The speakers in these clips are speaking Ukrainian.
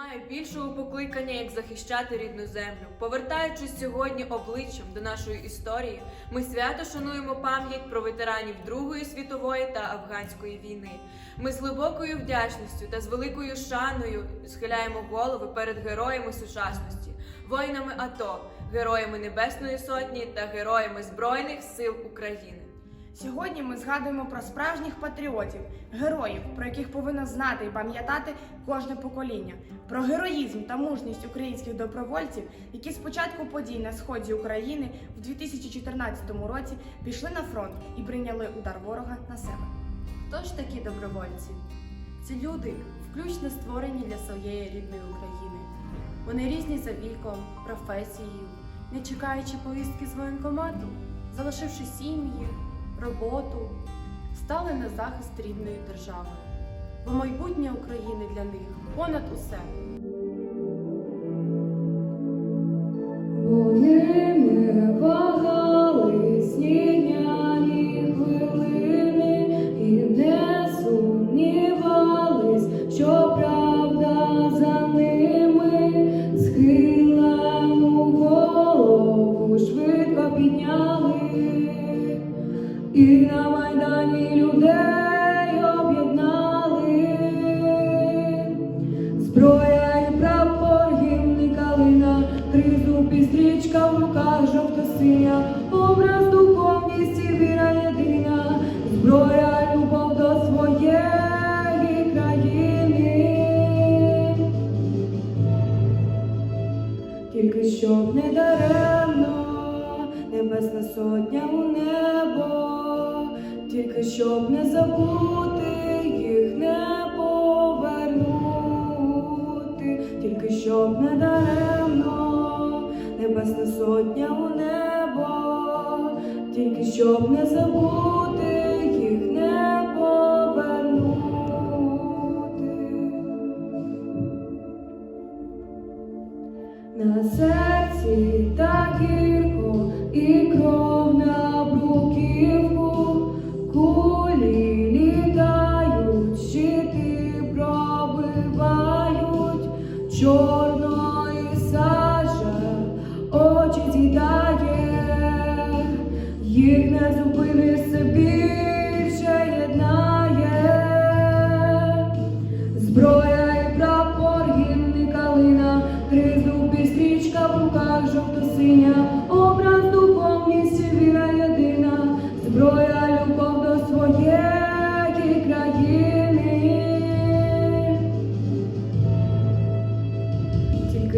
Немає більшого покликання, як захищати рідну землю. Повертаючись сьогодні обличчям до нашої історії, ми свято шануємо пам'ять про ветеранів Другої світової та афганської війни. Ми з глибокою вдячністю та з великою шаною схиляємо голови перед героями сучасності, воїнами АТО, героями Небесної Сотні та героями Збройних сил України. Сьогодні ми згадуємо про справжніх патріотів, героїв, про яких повинно знати і пам'ятати кожне покоління, про героїзм та мужність українських добровольців, які з початку подій на сході України в 2014 році пішли на фронт і прийняли удар ворога на себе. Хто ж такі добровольці? Це люди, включно створені для своєї рідної України. Вони різні за віком, професією, не чекаючи повістки з воєнкомату, залишивши сім'ї, роботу, стали на захист рідної держави. Бо майбутнє України для них понад усе. І на майдані людей об'єднали. Зброя і прапор, гімн і калина, тризуб і в руках жовто-синя, образ духовність і віра єдина, зброя, любов до своєї країни. Тільки щоб не даремно, небесна сотня у небо, тільки щоб не забути їх не повернути, тільки щоб не даремно, небесна сотня у небо, тільки щоб не забути їх не повернути. На серці чорної сажа очі з'їдає, їх не зупиниш, все більше єднає. Зброя і прапор, гімн і калина, і стрічка в руках жовто-синя, образ духовність віра єдина, зброя, любов до своєї країни.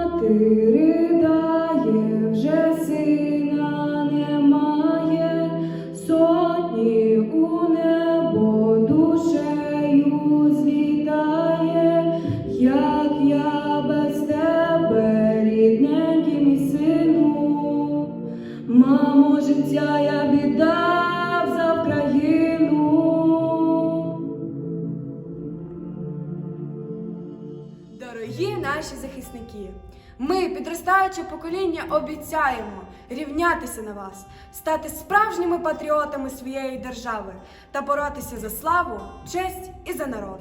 Мати ридає, вже сина немає, сотні у небо Дорогі наші захисники, ми, підростаюче покоління, обіцяємо рівнятися на вас, стати справжніми патріотами своєї держави та боротися за славу, честь і за народ.